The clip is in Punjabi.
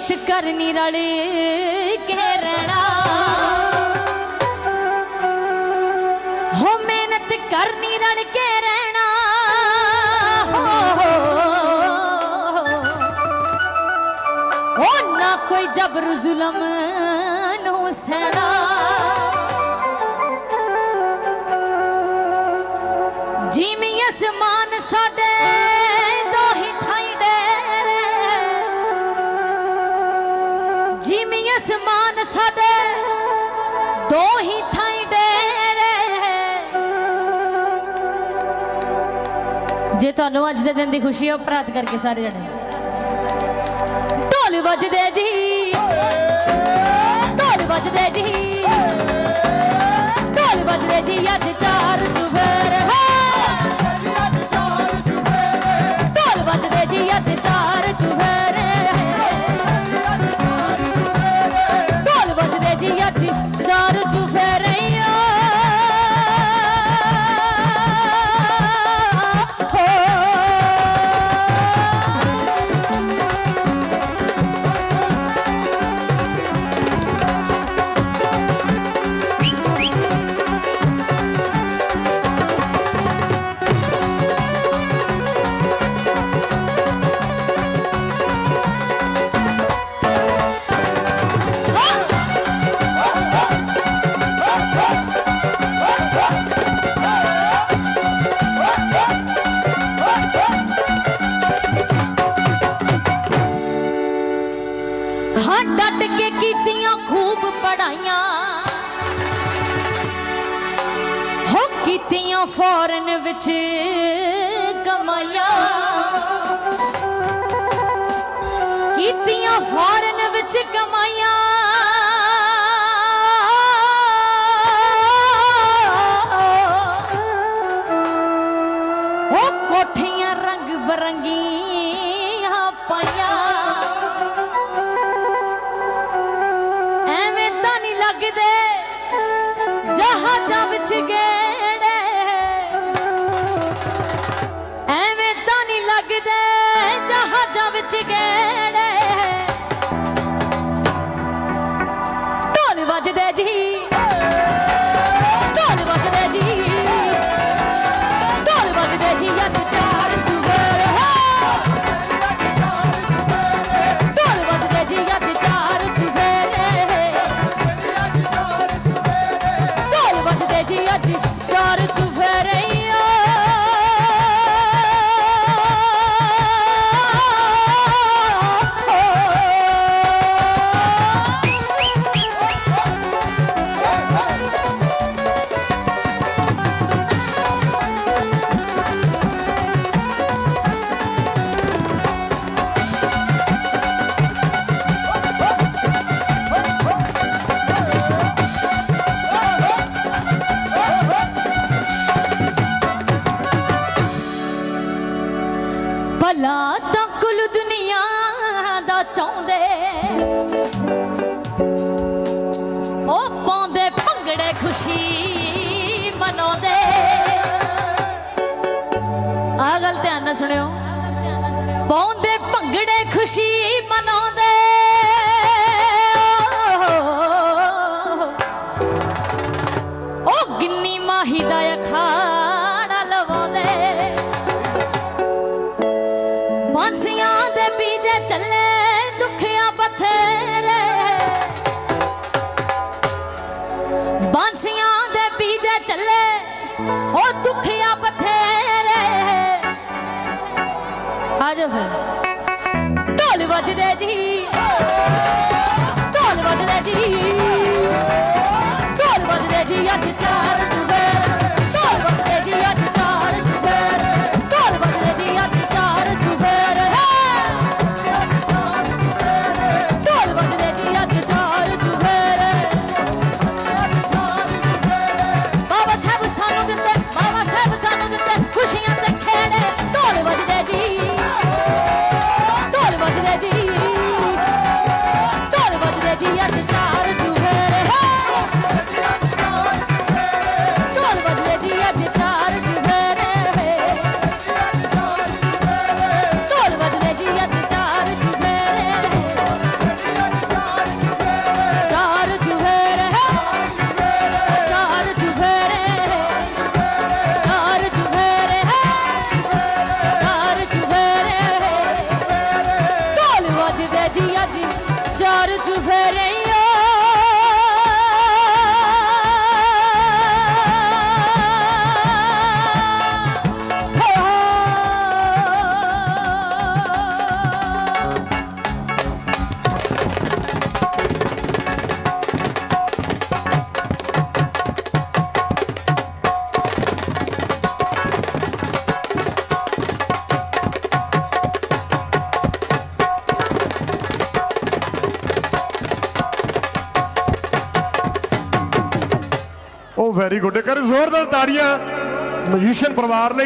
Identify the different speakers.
Speaker 1: ਕਰਨੀ ਰਲ ਕੇ ਰਹਿਣਾ। ਹੋ ਮਿਹਨਤ ਕਰਨੀ ਰਲ ਕੇ ਰਹਿਣਾ। ਹੋ ਨਾ ਕੋਈ ਜਬਰ ਜ਼ੁਲਮ ਨੂੰ ਸਹਿਣਾ। ਜਿਵੇਂ ਅਸਮਾਨ ਸਾਡੇ ਦੋ ਹੀ ਥਾਈ ਡੇਰੇ। ਜੇ ਤੁਹਾਨੂੰ ਅੱਜ ਦੇ ਦਿਨ ਦੀ ਖੁਸ਼ੀ ਹੈ ਪ੍ਰਾਤ ਕਰਕੇ ਸਾਰੇ ਜਣੇ। ਢੋਲ ਵੱਜਦੇ ਜੀ। ਹਾਂ ਡਟ ਕੇ ਕੀਤੀਆਂ ਖੂਬ ਪੜਾਈਆਂ ਹੋ ਕੀਤੀਆਂ ਫੌਰਨ ਵਿੱਚ ਕਮਾਈਆਂ। ਕੀਤੀਆਂ ਫੌਰਨ ਵਿੱਚ ਕਮਾਈਆਂ। ਉਹ ਕੋਠੀਆਂ ਰੰਗ ਬਰੰਗੀਆਂ। ਭਲਾ ਤਾਂ ਕੁੱਲ ਦੁਨੀਆ ਦਾ ਚਾਹੁੰਦੇ। ਉਹ ਪਾਉਂਦੇ ਭੰਗੜੇ ਖੁਸ਼ੀ ਮਨਾਉਂਦੇ। ਆ ਗੱਲ ਧਿਆਨ ਨਾਲ ਸੁਣਿਓ। ਪਾਉਂਦੇ ਭੰਗੜੇ ਖੁਸ਼ੀ ਉਹ ਦੁਖੀਆਂ ਬਥੇਰੇ। ਆ ਜਾ ਫਿਰ। ਢੋਲ ਵੱਜਦੇ ਜੀ। ਢੋਲ ਵੱਜਦੇ ਜੀ। ਢੋਲ ਵੱਜਦੇ ਜੀ ਅੱਜ
Speaker 2: ਵੈਰੀ ਗੁੱਡ ਕਰ ਜ਼ੋਰਦਾਰ ਤਾੜੀਆਂ। ਮਜੀਸ਼ੀਅਨ ਪਰਿਵਾਰ ਲਈ